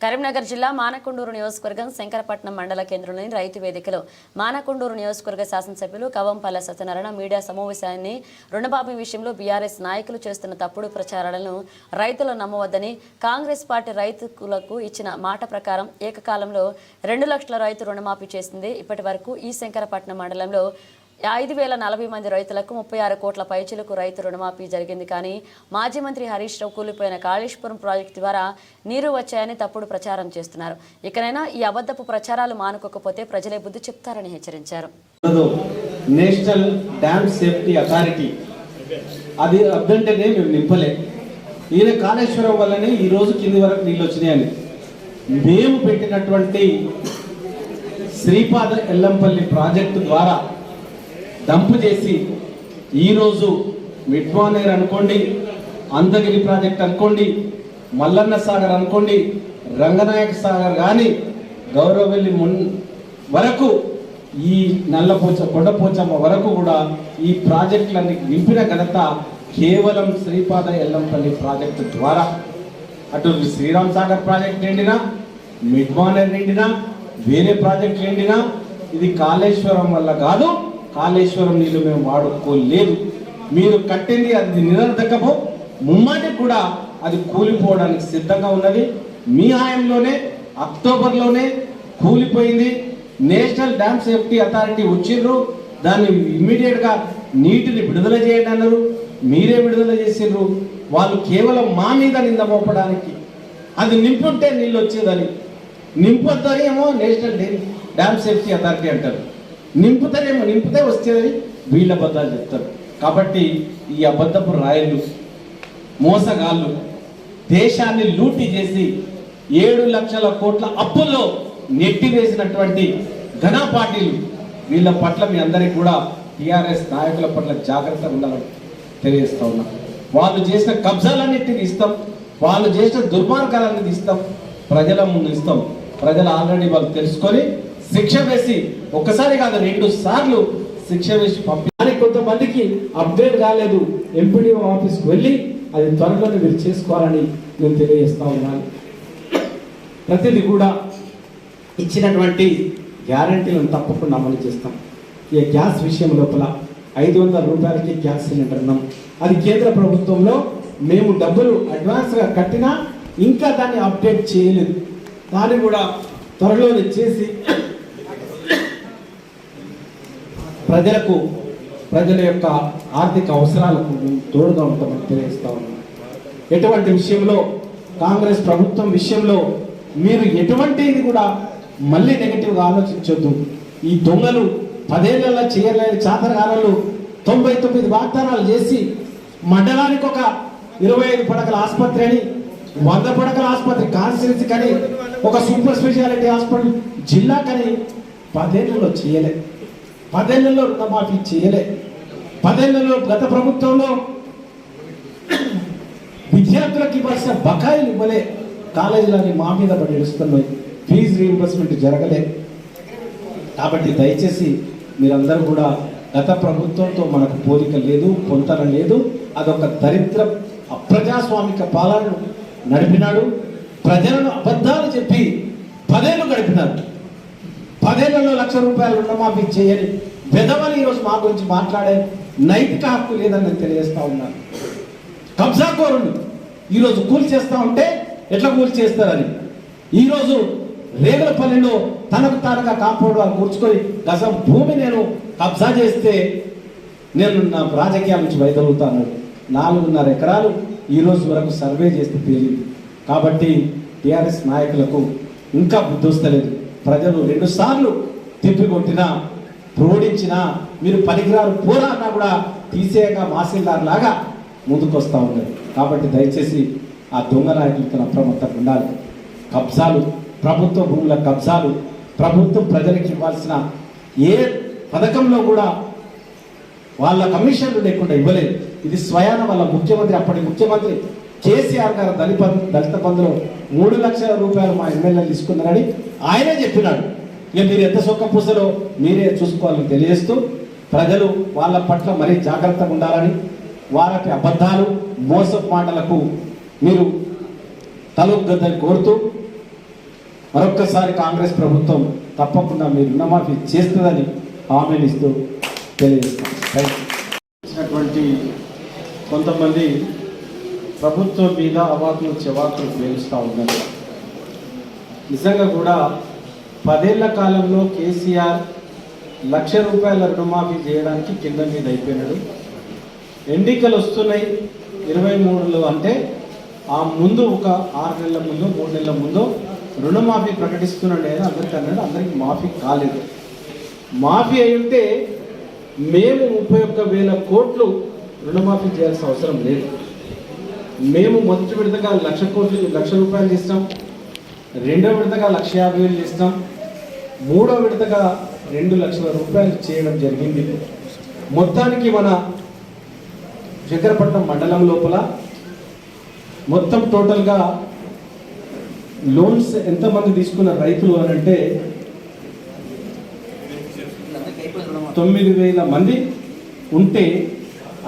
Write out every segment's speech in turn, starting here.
కరీంనగర్ జిల్లా మానకొండూరు నియోజకవర్గం శంకరపట్నం మండల కేంద్రంలోని రైతు వేదికలో మానకొండూరు నియోజకవర్గ శాసనసభ్యులు కవంపల్ల సత్యనారాయణ మీడియా సమావేశాన్ని రుణమాఫీ విషయంలో బీఆర్ఎస్ నాయకులు చేస్తున్న తప్పుడు ప్రచారాలను రైతులు నమ్మవద్దని కాంగ్రెస్ పార్టీ రైతులకు ఇచ్చిన మాట ప్రకారం ఏకకాలంలో రెండు లక్షల రైతు రుణమాఫీ చేసింది. ఇప్పటి వరకు ఈ శంకరపట్నం మండలంలో ఐదు వేల నలభై మంది రైతులకు ముప్పై ఆరు కోట్ల పైచిలకు రైతు రుణమాఫీ జరిగింది. కానీ మాజీ మంత్రి హరీష్ రావు కూలిపోయిన కాళేశ్వరం ప్రాజెక్టు ద్వారా నీరు వచ్చాయని తప్పుడు ప్రచారం చేస్తున్నారు. ఇకనైనా ఈ అబద్ధపు ప్రచారాలు మానుకోకపోతే ప్రజలే బుద్ధి చెప్తారని హెచ్చరించారు. నేషనల్ డ్యామ్ సేఫ్టీ అథారిటీ అది అభ్యంటనే మేము నింపలే. ఈయన కాళేశ్వరం వల్లనే ఈ రోజు కింది వరకు నీళ్ళు వచ్చినాయని. మేము పెట్టినటువంటి శ్రీపాద ఎల్లంపల్లి ప్రాజెక్టు ద్వారా దంపు చేసి ఈరోజు మిడ్మానేర్ అనుకోండి అందగిరి ప్రాజెక్ట్ అనుకోండి మల్లన్న సాగర్ అనుకోండి రంగనాయక సాగర్ కానీ గౌరవెల్లి మున్ వరకు ఈ నల్లపోచ కొండపోచమ్మ వరకు కూడా ఈ ప్రాజెక్టులన్నీ నింపిన ఘనత కేవలం శ్రీపాద ఎల్లంపల్లి ప్రాజెక్టు ద్వారా. అటు శ్రీరామ్ సాగర్ ప్రాజెక్ట్ నిండినా మిడ్మానర్ నిండినా వేరే ప్రాజెక్ట్ నిండినా ఇది కాళేశ్వరం వల్ల కాదు కాళేశ్వరం నీళ్ళు మేము వాడుకోలేదు. మీరు కట్టింది అది నిరర్ధకము ముమ్మటి కూడా అది కూలిపోవడానికి సిద్ధంగా ఉన్నది. మీ హాయంలోనే అక్టోబర్లోనే కూలిపోయింది. నేషనల్ డ్యామ్ సేఫ్టీ అథారిటీ వచ్చిండ్రు దాన్ని ఇమ్మీడియట్గా నీటిని విడుదల చేయండి అన్నారు. మీరే విడుదల చేసిండ్రు. వాళ్ళు కేవలం మా మీద నింద మోపడానికి. అది నింపుంటే నీళ్ళు వచ్చేదని. నింపొద్దని ఏమో నేషనల్ డే- డ్యామ్ సేఫ్టీ అథారిటీ అంటారు. నింపుతారేమో నింపితే వస్తుంది. వీళ్ళ అబద్ధాలు చెప్తారు. కాబట్టి ఈ అబద్ధపు రాయలు మోసగాళ్ళు దేశాన్ని లూటి చేసి ఏడు లక్షల కోట్ల అప్పుల్లో నెట్టివేసినటువంటి ఘన పార్టీలు వీళ్ళ పట్ల మీ అందరికీ కూడా టీఆర్ఎస్ నాయకుల పట్ల జాగ్రత్తగా ఉండాలని తెలియజేస్తా ఉన్నా. వాళ్ళు చేసిన కబ్జాలన్నిటిని ఇస్తాం. వాళ్ళు చేసిన దుర్మార్గాలన్నిటి ఇస్తాం. ప్రజల ముందు ఇస్తాం. ప్రజలు ఆల్రెడీ వాళ్ళు తెలుసుకొని శిక్ష వేసి ఒక్కసారి కాదు రెండు సార్లు శిక్ష వేసి పంపి కొంతమందికి అప్డేట్ కాలేదు. ఎంపీడీఓ ఆఫీస్కి వెళ్ళి అది త్వరలోనే మీరు చేసుకోవాలని నేను తెలియజేస్తా ఉన్నాను. ప్రతిదీ కూడా ఇచ్చినటువంటి గ్యారంటీలను తప్పకుండా అమలు చేస్తాం. ఈ గ్యాస్ విషయం లోపల ఐదు వందల రూపాయలకి గ్యాస్ సిలిండర్ ఉన్నాం అది కేంద్ర ప్రభుత్వంలో మేము డబ్బులు అడ్వాన్స్గా కట్టినా ఇంకా దాన్ని అప్డేట్ చేయలేదు. దాన్ని కూడా త్వరలోనే చేసి ప్రజలకు ప్రజల యొక్క ఆర్థిక అవసరాలకు తోడుగా ఉంటామని తెలియజేస్తా ఉన్నాం. ఎటువంటి విషయంలో కాంగ్రెస్ ప్రభుత్వం విషయంలో మీరు ఎటువంటిది కూడా మళ్ళీ నెగటివ్గా ఆలోచించొద్దు. ఈ దొంగలు పదేళ్ళలో చేయలేని చాతరగానలు తొంభై తొమ్మిది వాగ్దానాలు చేసి మండలానికి ఒక ఇరవై ఐదు పడకల ఆసుపత్రి అని వంద పడకల ఆసుపత్రి కాన్స్టిట్యూన్సీ కానీ ఒక సూపర్ స్పెషాలిటీ హాస్పిటల్ జిల్లా కానీ పదేళ్ళలో చేయలేదు పదేళ్ళలో రుణమాఫీ చేయలే. పదేళ్ళలో గత ప్రభుత్వంలో విద్యార్థులకు ఇవ్వాల్సిన బకాయిలు ఇవ్వలే. కాలేజీలని మా మీద పడి ఏడుస్తున్నాయి ఫీజు రీయింబర్స్మెంట్ జరగలే. కాబట్టి దయచేసి మీరందరూ కూడా గత ప్రభుత్వంతో మనకు పోలిక లేదు పొంతన లేదు. అదొక దరిద్ర అప్రజాస్వామిక పాలనను నడిపినాడు. ప్రజలను అబద్ధాలు చెప్పి పదేళ్ళు గడిపినారు. పదేళ్ళలో లక్ష రూపాయలు రుణమాఫీ చేయని వెదవని ఈరోజు మా గురించి మాట్లాడే నైతిక హక్కు లేదని నేను తెలియజేస్తా ఉన్నాను. కబ్జాకోరులు ఈరోజు కూలి చేస్తా ఉంటే ఎట్లా కూలి చేస్తారని ఈరోజు రేగులపల్లిలో తనకు తానుగా కాంపౌండ్ వాళ్ళు కూర్చుకొని గజం భూమి నేను కబ్జా చేస్తే నేను నా రాజకీయాల నుంచి వైదొలుగుతాను నాలుగున్నర ఎకరాలు ఈ రోజు వరకు సర్వే చేస్తే తేలింది. కాబట్టి టిఆర్ఎస్ నాయకులకు ఇంకా బుద్ధి వస్తలేదు ప్రజలు రెండు సార్లు తిప్పికొట్టినా ప్రోడించినా మీరు పనికిరారు పోరా అన్నా కూడా తీసేయక మాసిల్దార్ లాగా ముందుకొస్తూ ఉన్నారు కాబట్టి దయచేసి ఆ దొంగ నాయకులతో అప్రమత్తంగా ఉండాలి. కబ్జాలు ప్రభుత్వ భూముల కబ్జాలు ప్రభుత్వం ప్రజలకు ఇవ్వాల్సిన ఏ పథకంలో కూడా వాళ్ళ కమిషన్లు లేకుండా ఇవ్వలేదు. ఇది స్వయాన వాళ్ళ ముఖ్యమంత్రి అప్పటి ముఖ్యమంత్రి కేసీఆర్ గారు దళిత దళిత బంధులో మూడు లక్షల రూపాయలు మా ఎమ్మెల్యేలు తీసుకున్నారని ఆయనే చెప్పినాడు. ఇక మీరు ఎంత సొక్క పూసలో మీరే చూసుకోవాలని తెలియజేస్తూ ప్రజలు వాళ్ళ పట్ల మరీ జాగ్రత్తగా ఉండాలని వారికి అబద్ధాలు మోసపు మాటలకు మీరు తలొగ్గద్దని కోరుతూ మరొక్కసారి కాంగ్రెస్ ప్రభుత్వం తప్పకుండా మీరు రుణమాఫీ చేస్తుందని హామీనిస్తూ తెలియజేస్తాం కొంతమంది ప్రభుత్వం మీద అవాకులు చెవాకులు పేలుస్తూ ఉన్నారు నిజంగా కూడా పదేళ్ళ కాలంలో కేసీఆర్ లక్ష రూపాయల రుణమాఫీ చేయడానికి కింద మీద అయిపోయినాడు. ఎన్నికలు వస్తున్నాయి ఇరవై మూడులో అంటే ఆ ముందు ఒక ఆరు నెలల ముందు మూడు నెలల ముందు రుణమాఫీ ప్రకటిస్తున్నాడు అని అందరికీ అన్నాడు అందరికి మాఫీ కాలేదు. మాఫీ అయితే ఉంటే మేము ముప్పై ఒక్క వేల కోట్లు రుణమాఫీ చేయాల్సిన అవసరం లేదు. మేము మొదటి విడతగా లక్ష కోట్లు లక్ష రూపాయలు ఇస్తాం. రెండో విడతగా లక్ష యాభై వేలు ఇస్తాం. మూడో విడతగా రెండు లక్షల రూపాయలు చేయడం జరిగింది. మొత్తానికి మన శంకరపట్నం మండలం లోపల మొత్తం టోటల్గా లోన్స్ ఎంతమంది తీసుకున్న రైతులు అని అంటే తొమ్మిది వేల మంది ఉంటే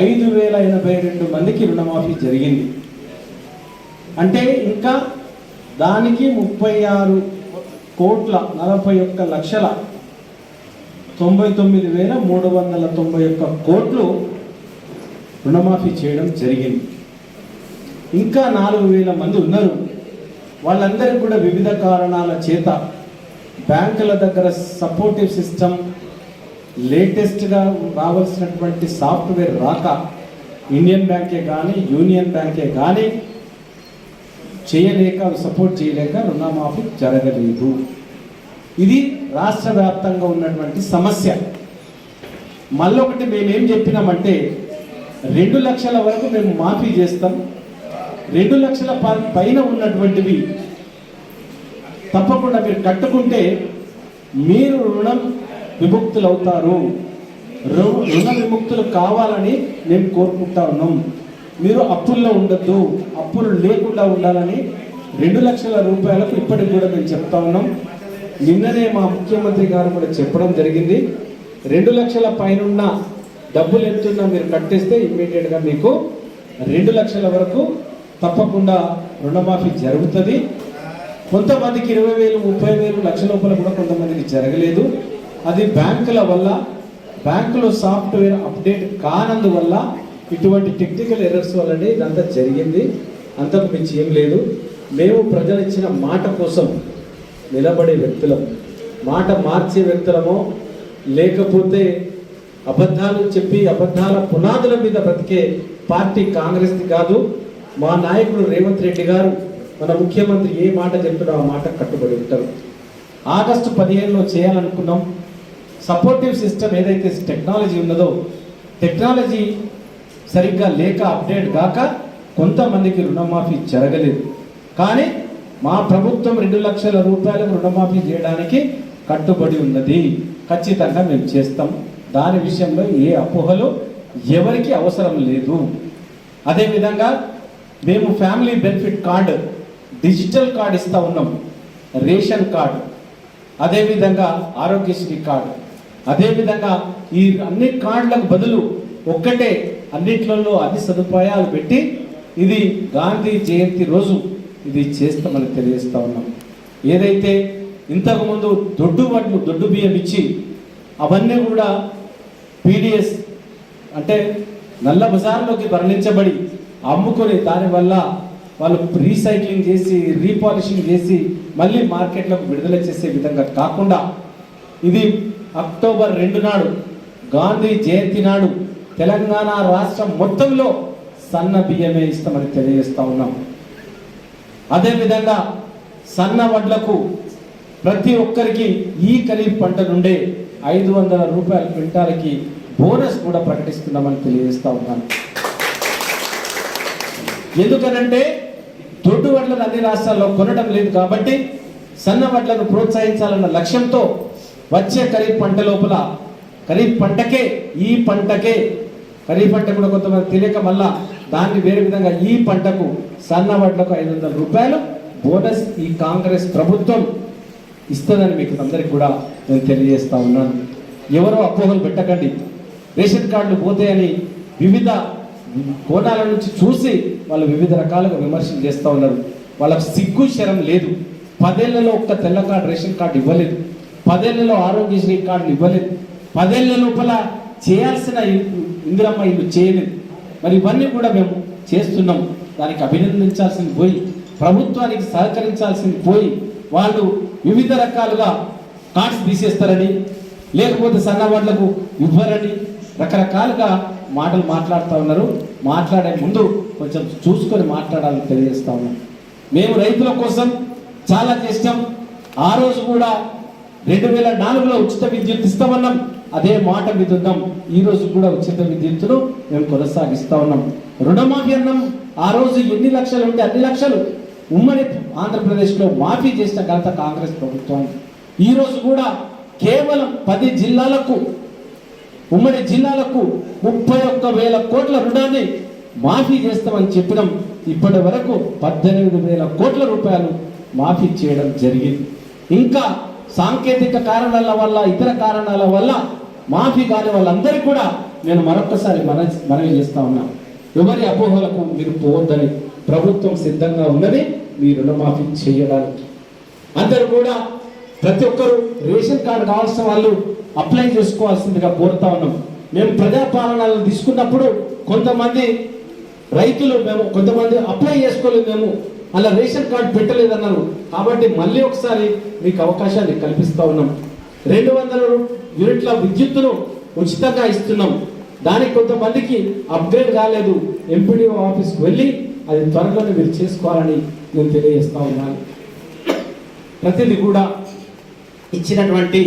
ఐదు వేల ఎనభై రెండు మందికి రుణమాఫీ జరిగింది. అంటే ఇంకా దానికి ముప్పై ఆరు కోట్ల నలభై ఒక్క లక్షల తొంభై తొమ్మిది వేల మూడు వందల తొంభై ఒక్క కోట్లు రుణమాఫీ చేయడం జరిగింది. ఇంకా నాలుగు వేల మంది ఉన్నారు. వాళ్ళందరికీ కూడా వివిధ కారణాల చేత బ్యాంకుల దగ్గర సపోర్టివ్ సిస్టమ్ లేటెస్ట్గా రావాల్సినటువంటి సాఫ్ట్వేర్ రాక ఇండియన్ బ్యాంకే కానీ యూనియన్ బ్యాంకే కానీ చేయలేక సపోర్ట్ చేయలేక రుణమాఫీ జరగలేదు. ఇది రాష్ట్ర వ్యాప్తంగా ఉన్నటువంటి సమస్య. మళ్ళొకటి మేమేం చెప్పినామంటే రెండు లక్షల వరకు మేము మాఫీ చేస్తాం. రెండు లక్షల పైన ఉన్నటువంటివి తప్పకుండా మీరు కట్టుకుంటే మీరు రుణం విముక్తులు అవుతారు రు- రుణ విముక్తులు కావాలని మేము కోరుకుంటా ఉన్నాం. మీరు అప్పుల్లో ఉండొద్దు. అప్పులు లేకుండా ఉండాలని రెండు లక్షల రూపాయలకు ఇప్పటికి కూడా మేము చెప్తా ఉన్నాం. నిన్ననే మా ముఖ్యమంత్రి గారు కూడా చెప్పడం జరిగింది. రెండు లక్షల పైనున్న డబ్బులు ఎంతున్నా మీరు కట్టేస్తే ఇమ్మీడియట్గా మీకు రెండు లక్షల వరకు తప్పకుండా రుణమాఫీ జరుగుతుంది. కొంతమందికి ఇరవై వేలు ముప్పై వేలు లక్ష లోపల కూడా కొంతమందికి జరగలేదు. అది బ్యాంకుల వల్ల బ్యాంకులో సాఫ్ట్వేర్ అప్డేట్ కానందువల్ల ఇటువంటి టెక్నికల్ ఎర్రర్స్ వల్లనే ఇదంతా జరిగింది. అంతకు మించి ఏం లేదు. మేము ప్రజలు ఇచ్చిన మాట కోసం నిలబడే వ్యక్తులం. మాట మార్చే వ్యక్తులమో లేకపోతే అబద్ధాలు చెప్పి అబద్ధాల పునాదుల మీద బ్రతికే పార్టీ కాంగ్రెస్ది కాదు. మా నాయకుడు రేవంత్ రెడ్డి గారు మన ముఖ్యమంత్రి ఏ మాట చెప్తాడో ఆ మాట కట్టుబడి ఉంటారు. ఆగస్టు పదిహేనులో చేయాలనుకున్నాం. సపోర్టివ్ సిస్టమ్ ఏదైతే టెక్నాలజీ ఉన్నదో టెక్నాలజీ సరిగ్గా లేక అప్డేట్ కాక కొంతమందికి రుణమాఫీ జరగలేదు. కానీ మా ప్రభుత్వం రెండు లక్షల రూపాయలకు రుణమాఫీ చేయడానికి కట్టుబడి ఉన్నది. ఖచ్చితంగా మేము చేస్తాం. దాని విషయంలో ఏ అపోహలు ఎవరికి అవసరం లేదు. అదేవిధంగా మేము family benefit card digital card ఇస్తా ఉన్నాం. Ration card. అదేవిధంగా ఆరోగ్యశ్రీ కార్డు. అదేవిధంగా ఈ అన్ని కార్డులకు బదులు ఒక్కటే అన్నిట్లలో అన్ని సదుపాయాలు పెట్టి ఇది గాంధీ జయంతి రోజు ఇది చేస్తామని తెలియజేస్తా ఉన్నాం. ఏదైతే ఇంతకుముందు దొడ్డు వడ్లు దొడ్డు బియ్యం ఇచ్చి అవన్నీ కూడా పీడిఎస్ అంటే నల్ల బజార్లోకి తరలించబడి అమ్ముకొని దానివల్ల వాళ్ళు రీసైక్లింగ్ చేసి రీపాలిషింగ్ చేసి మళ్ళీ మార్కెట్లకు విడుదల చేసే విధంగా కాకుండా ఇది అక్టోబర్ రెండు నాడు గాంధీ జయంతి నాడు తెలంగాణ రాష్ట్రం మొత్తంలో సన్న బియ్యమే ఇస్తామని తెలియజేస్తా ఉన్నాం. అదేవిధంగా సన్న వడ్లకు ప్రతి ఒక్కరికి ఈ ఖరీఫ్ పంట నుండే ఐదు వందల రూపాయల క్వింటాలకి బోనస్ కూడా ప్రకటిస్తున్నామని తెలియజేస్తా ఉన్నాను ఎందుకనంటే దొడ్డు వడ్లను అన్ని రాష్ట్రాల్లో కొనడం లేదు కాబట్టి సన్న వడ్లను ప్రోత్సహించాలన్న లక్ష్యంతో వచ్చే ఖరీఫ్ పంట లోపల ఖరీఫ్ పంటకే ఈ పంటకే ఖరీఫ్ పంట కూడా కొంతమంది తెలియక మళ్ళా దాన్ని వేరే విధంగా ఈ పంటకు సన్న వడ్లకు ఐదు వందల రూపాయలు బోనస్ ఈ కాంగ్రెస్ ప్రభుత్వం ఇస్తుందని మీకు అందరికి కూడా నేను తెలియజేస్తా ఉన్నాను. ఎవరో అపోహలు పెట్టకండి. రేషన్ కార్డులు పోతాయని వివిధ కోణాల నుంచి చూసి వాళ్ళు వివిధ రకాలుగా విమర్శలు చేస్తూ ఉన్నారు. వాళ్ళకు సిగ్గు శరం లేదు. పదేళ్ళలో ఒక్క తెల్ల కార్డు రేషన్ కార్డు ఇవ్వలేదు. పదేళ్ళలో ఆరోగ్యశ్రీ కార్డులు ఇవ్వలేదు. పదేళ్ళ లోపల చేయాల్సిన ఇందిరమ్మ ఇల్లు చేయలేదు. మరి ఇవన్నీ కూడా మేము చేస్తున్నాం. దానికి అభినందించాల్సింది పోయి ప్రభుత్వానికి సహకరించాల్సింది పోయి వాళ్ళు వివిధ రకాలుగా కార్డ్స్ తీసేస్తారని లేకపోతే సన్నవాళ్ళకు ఇవ్వరని రకరకాలుగా మాటలు మాట్లాడుతూ ఉన్నారు. మాట్లాడే ముందు కొంచెం చూసుకొని మాట్లాడాలని తెలియజేస్తా ఉన్నాం. మేము రైతుల కోసం చాలా చేస్తాం. ఆ రోజు కూడా రెండు వేల నాలుగులో ఉచిత విద్యుత్ ఇస్తామన్నాం. అదే మాట మీద ఉన్నాం ఈ రోజు కూడా ఉచిత విద్యుత్తును మేము కొనసాగిస్తా ఉన్నాం. రుణమాఫీ అన్నాం. ఆ రోజు ఎన్ని లక్షలు ఉంటే అన్ని లక్షలు. ఉమ్మడి ఆంధ్రప్రదేశ్లో మాఫీ చేసిన ఘనత కాంగ్రెస్ ప్రభుత్వం. ఈరోజు కూడా కేవలం పది జిల్లాలకు ఉమ్మడి జిల్లాలకు ముప్పై ఒక్క వేల కోట్ల రుణాన్ని మాఫీ చేస్తామని చెప్పడం ఇప్పటి వరకు పద్దెనిమిది వేల కోట్ల రూపాయలు మాఫీ చేయడం జరిగింది. ఇంకా సాంకేతిక కారణాల వల్ల ఇతర కారణాల వల్ల మాఫీ కాని వాళ్ళందరికీ కూడా నేను మరొకసారి మన మనవి చేస్తా ఉన్నా. ఎవరి అపోహలకు మీరు పోవద్దని ప్రభుత్వం సిద్ధంగా ఉన్నది మీ రుణమాఫీ చేయడానికి. అందరు కూడా ప్రతి ఒక్కరు రేషన్ కార్డు కావాల్సిన వాళ్ళు అప్లై చేసుకోవాల్సిందిగా కోరుతా ఉన్నాం. మేము ప్రజాపాలనలు తీసుకున్నప్పుడు కొంతమంది రైతులు మేము కొంతమంది అప్లై చేసుకోలేదు మేము. అలా రేషన్ కార్డు పెట్టలేదన్నారు. కాబట్టి మళ్ళీ ఒకసారి మీకు అవకాశాన్ని కల్పిస్తూ ఉన్నాం. రెండు వందల యూనిట్ల విద్యుత్తును ఉచితంగా ఇస్తున్నాం. దానికి కొంతమందికి అప్గ్రేడ్ కాలేదు. ఎంపీడీఓ ఆఫీస్కి వెళ్ళి అది త్వరలోనే మీరు చేసుకోవాలని నేను తెలియజేస్తా ఉన్నాను. ప్రతిదీ కూడా ఇచ్చినటువంటి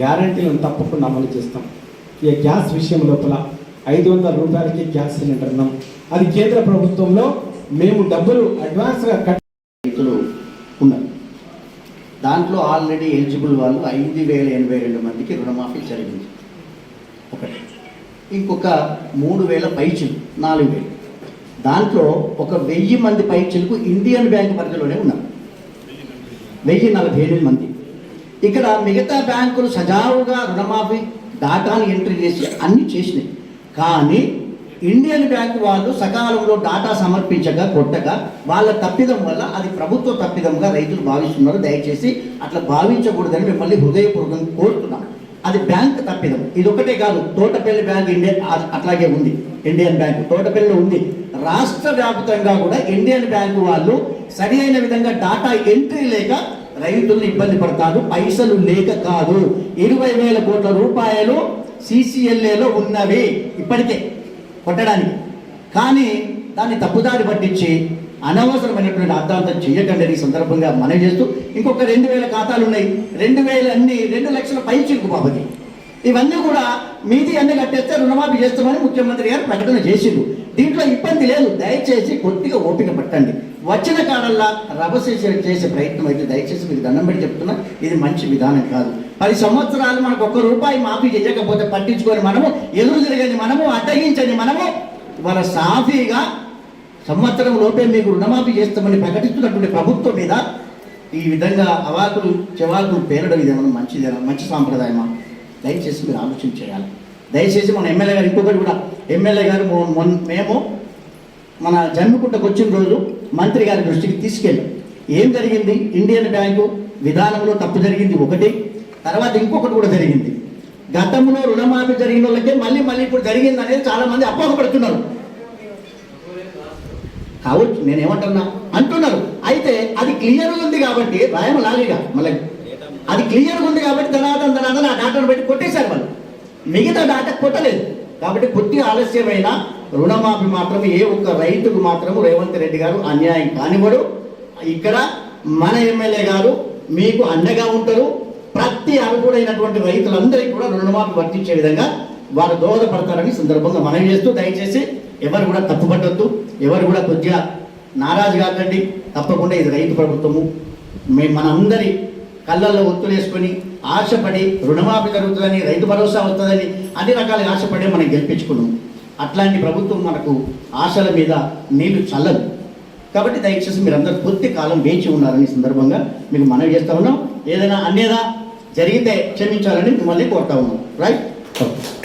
గ్యారంటీలను తప్పకుండా అమలు చేస్తాం. ఈ గ్యాస్ విషయం లోపల ఐదు వందల రూపాయలకి గ్యాస్ సిలిండర్ ఉన్నాం అది కేంద్ర ప్రభుత్వంలో మేము డబ్బులు అడ్వాన్స్గా కట్ రైతులు ఉన్నారు. దాంట్లో ఆల్రెడీ ఎలిజిబుల్ వాళ్ళు ఐదు వేల ఎనభై రెండు మందికి రుణమాఫీ జరిగింది. ఒకటి. ఇంకొక మూడు వేల పైచులు నాలుగు వేలు. దాంట్లో ఒక వెయ్యి మంది పైచులకు ఇండియన్ బ్యాంక్ పరిధిలోనే ఉన్నారు. వెయ్యి నలభై ఎనిమిది మంది. ఇక్కడ మిగతా బ్యాంకులు సజావుగా రుణమాఫీ డాటాను ఎంట్రీ చేసి అన్ని చేసినాయి. కానీ ఇండియన్ బ్యాంక్ వాళ్ళు సకాలంలో డాటా సమర్పించగా కొట్టగా వాళ్ళ తప్పిదం వల్ల అది ప్రభుత్వ తప్పిదంగా రైతులు భావిస్తున్నారు. దయచేసి అట్లా భావించకూడదని మిమ్మల్ని హృదయపూర్వకంగా కోరుతున్నాం. అది బ్యాంక్ తప్పిదం. ఇది ఒకటే కాదు తోటపల్లి బ్యాంక్ ఇండియా అట్లాగే ఉంది. ఇండియన్ బ్యాంక్ తోటపల్లిలో ఉంది. రాష్ట్ర వ్యాప్తంగా కూడా ఇండియన్ బ్యాంకు వాళ్ళు సరి అయిన విధంగా డాటా ఎంట్రీ లేక రైతులు ఇబ్బంది పడతారు. పైసలు లేక కాదు. ఇరవై వేల కోట్ల రూపాయలు సిసిఎల్ఏలో ఉన్నవి. ఇప్పటికే కొట్టడానికి. కానీ దాన్ని తప్పుదారి పట్టించి అనవసరమైనటువంటి అర్థాంతం చేయకండి అని ఈ సందర్భంగా మనవి చేస్తూ ఇంకొక రెండు వేల ఖాతాలు ఉన్నాయి. రెండు వేల అన్ని రెండు లక్షల పై చిక్కు బాబుకి ఇవన్నీ కూడా మీది అన్ని కట్టేస్తే రుణమాఫీ చేస్తామని ముఖ్యమంత్రి గారు ప్రకటన చేసిండు. దీంట్లో ఇబ్బంది లేదు. దయచేసి కొద్దిగా ఓపిక పట్టండి. వచ్చిన కాడల్లా రభస చేసే ప్రయత్నం అయితే దయచేసి మీకు దండం పెట్టి చెప్తున్నా. ఇది మంచి విధానం కాదు. పది సంవత్సరాలు మనకు ఒక్క రూపాయి మాఫీ చేయకపోతే పట్టించుకొని మనము ఎదురు తిరగని మనము అడ్డగించని మనము వాళ్ళ సాఫీగా సంవత్సరం లోపే మీకు రుణమాఫీ చేస్తామని ప్రకటిస్తున్నటువంటి ప్రభుత్వం మీద ఈ విధంగా అవాకులు చెవాకులు పేరడం ఇదేమన్నా మంచిదేనా? మంచి సాంప్రదాయమా? దయచేసి మీరు ఆలోచన చేయాలి. దయచేసి మన ఎమ్మెల్యే గారు ఇంకొకటి కూడా ఎమ్మెల్యే గారు మొ- మేము మన జన్మకుంటకు వచ్చిన రోజు మంత్రి గారి దృష్టికి తీసుకెళ్ళి ఏం జరిగింది? ఇండియన్ బ్యాంకు విధానంలో తప్పు జరిగింది ఒకటి తర్వాత ఇంకొకటి కూడా జరిగింది. గతంలో రుణమాఫీ జరిగిన వాళ్ళకే మళ్ళీ మళ్ళీ ఇప్పుడు జరిగింది అనేది చాలా మంది అపోహపడుతున్నారు. కావచ్చు నేనేమంటున్నా? అంటున్నారు. అయితే అది క్లియర్ ఉంది కాబట్టి భయం లాలిగా మళ్ళీ. అది క్లియర్ ఉంది కాబట్టి తర్వాత తర్వాత ఆ డాటాను పెట్టి కొట్టేశారు వాళ్ళు. మిగతా డాటా కొట్టలేదు. కాబట్టి కొట్టి ఆలస్యమైన రుణమాఫీ మాత్రం ఏ ఒక్క రైతుకు మాత్రం రేవంత్ రెడ్డి గారు అన్యాయం కానివ్వడు. ఇక్కడ మన ఎమ్మెల్యే గారు మీకు అండగా ఉంటారు. ప్రతి అర్హుడైనటువంటి రైతులందరికీ కూడా రుణమాఫీ వర్తించే విధంగా వారు దోహదపడతారని సందర్భంగా మనవి చేస్తూ దయచేసి ఎవరు కూడా తప్పుపట్టద్దు ఎవరు కూడా కొద్దిగా నారాజు కాకండి తప్పకుండా ఇది రైతు ప్రభుత్వము. మేము మనందరి కళ్ళల్లో ఒత్తులేసుకొని ఆశపడి రుణమాఫీ జరుగుతుందని రైతు భరోసా వస్తుందని అన్ని రకాలుగా ఆశపడి మనం గెలిపించుకున్నాం. అట్లాంటి ప్రభుత్వం మనకు ఆశల మీద నీళ్ళు చల్లదు. కాబట్టి దయచేసి మీరందరూ కొద్ది కాలం వేచి ఉన్నారని సందర్భంగా మీకు మనవి చేస్తా ఉన్నాం. ఏదైనా అన్నేదా జరిగితే క్షమించాలని మిమ్మల్ని కోరుతా ఉన్నాం. Right okay